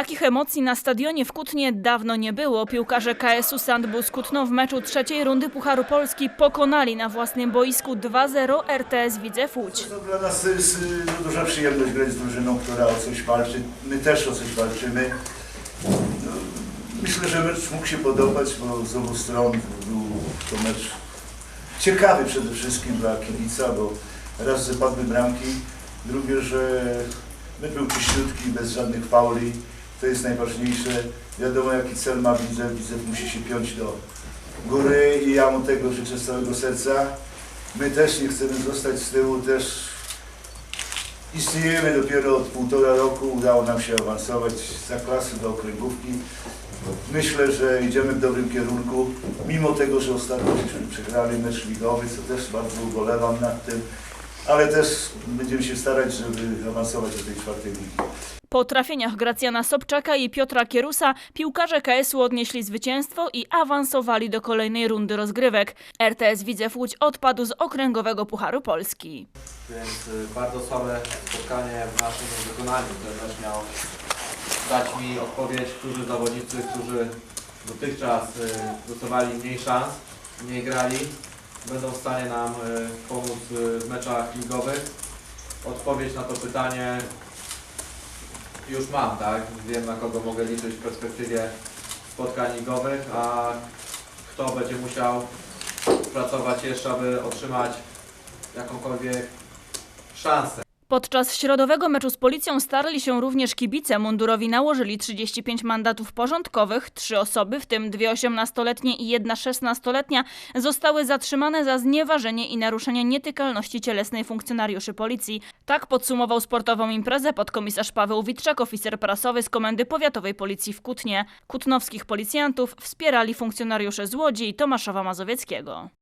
Takich emocji na stadionie w Kutnie dawno nie było. Piłkarze KS-u Sandbus Kutno w meczu trzeciej rundy Pucharu Polski pokonali na własnym boisku 2-0 RTS Widzew Łódź. To dla nas jest y, duża przyjemność grać z drużyną, która o coś walczy. My też o coś walczymy. No, myślę, że mecz mógł się podobać, bo z obu stron był to mecz ciekawy przede wszystkim dla kibica, bo raz, że padły bramki, drugie, że mecz był czyściutki, bez żadnych fauli. To jest najważniejsze. Wiadomo jaki cel ma Widzew. Widzew musi się piąć do góry i ja mu tego życzę z całego serca. My też nie chcemy zostać z tyłu, też istniejemy dopiero od półtora roku, udało nam się awansować za klasy do okręgówki. Myślę, że idziemy w dobrym kierunku, mimo tego, że ostatnio żeśmy przegrali mecz ligowy, co też bardzo ubolewam nad tym, ale też będziemy się starać, żeby awansować do tej czwartej ligi. Po trafieniach Gracjana Sobczaka i Piotra Kierusa piłkarze KS-u odnieśli zwycięstwo i awansowali do kolejnej rundy rozgrywek. RTS Widzew Łódź odpadł z Okręgowego Pucharu Polski. Więc y, bardzo słabe spotkanie w naszym wykonaniu. Trener miał dać mi odpowiedź, którzy zawodnicy, którzy dotychczas y, dostawali mniej szans, mniej grali, będą w stanie nam y, pomóc y, w meczach ligowych. Odpowiedź na to pytanie już mam, tak? Wiem na kogo mogę liczyć w perspektywie spotkań ligowych, a kto będzie musiał pracować jeszcze, aby otrzymać jakąkolwiek szansę. Podczas środowego meczu z policją starli się również kibice. Mundurowi nałożyli 35 mandatów porządkowych. Trzy osoby, w tym dwie 18-letnie i jedna 16-letnia, zostały zatrzymane za znieważenie i naruszenie nietykalności cielesnej funkcjonariuszy policji. Tak podsumował sportową imprezę podkomisarz Paweł Witczak, oficer prasowy z Komendy Powiatowej Policji w Kutnie. Kutnowskich policjantów wspierali funkcjonariusze z Łodzi i Tomaszowa Mazowieckiego.